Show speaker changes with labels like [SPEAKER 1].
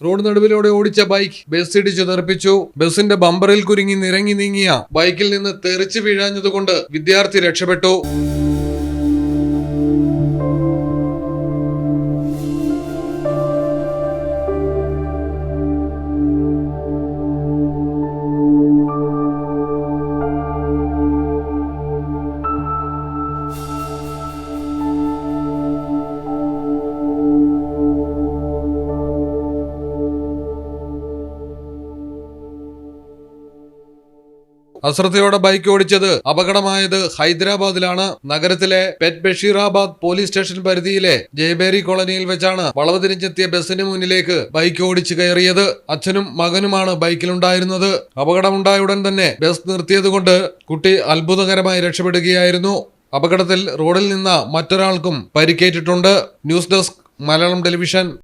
[SPEAKER 1] Road നടുവിലൂടെ ഓടിച്ച bike bus ഇടിച്ചു തെറിപ്പിച്ചു. ബസിന്റെ ബമ്പറിൽ കുരുങ്ങി നിറങ്ങി നീങ്ങിയ ബൈക്കിൽ നിന്ന് തെറിച്ചു വീഴാഞ്ഞതുകൊണ്ട് വിദ്യാർത്ഥി രക്ഷപ്പെട്ടു. അശ്രദ്ധയോടെ ബൈക്ക് ഓടിച്ചത് അപകടമായത് ഹൈദരാബാദിലാണ്. നഗരത്തിലെ പെറ്റ് ബഷീറാബാദ് പോലീസ് സ്റ്റേഷൻ പരിധിയിലെ ജയബേരി കോളനിയിൽ വെച്ചാണ് വളവ് തിരിഞ്ഞെത്തിയ ബസിന് മുന്നിലേക്ക് ബൈക്ക് ഓടിച്ചു കയറിയത്. അച്ഛനും മകനുമാണ് ബൈക്കിലുണ്ടായിരുന്നത്. അപകടമുണ്ടായ ഉടൻ തന്നെ ബസ് നിർത്തിയതുകൊണ്ട് കുട്ടി അത്ഭുതകരമായി രക്ഷപ്പെടുകയായിരുന്നു. അപകടത്തിൽ റോഡിൽ നിന്ന മറ്റൊരാൾക്കും പരിക്കേറ്റിട്ടുണ്ട്. News desk Malayalam television.